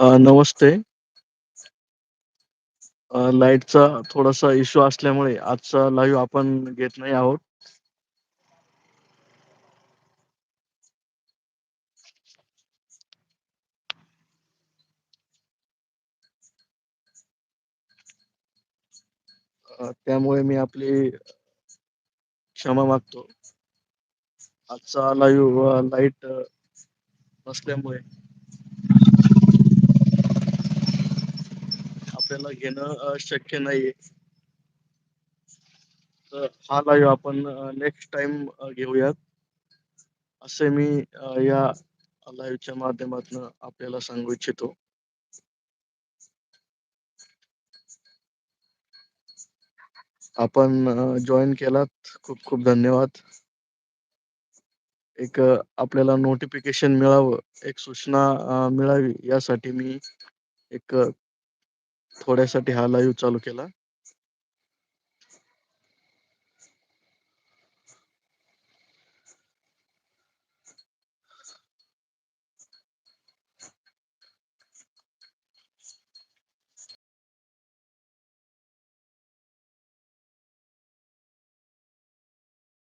अ, नमस्ते. अ, लाईटचा थोडासा इश्यू असल्यामुळे आजचा लाईव्ह आपण घेत नाही आहोत. अ, त्यामुळे मी आपली क्षमा मागतो. आजचा लाईव्ह अ, लाइट अ, नसल्यामुळे आपल्याला घेणं शक्य नाहीये. तर हा लाईव्ह आपण नेक्स्ट टाइम घेऊयात. असे मी या लाईव्हच्या माध्यमातून आपल्याला सांगू इच्छितो. आपण जॉईन केलात खूप खूप धन्यवाद. एक आपल्याला नोटिफिकेशन मिळावं, एक सूचना मिळावी यासाठी मी एक थोड्यासाठी हा लाईव्ह चालू केला.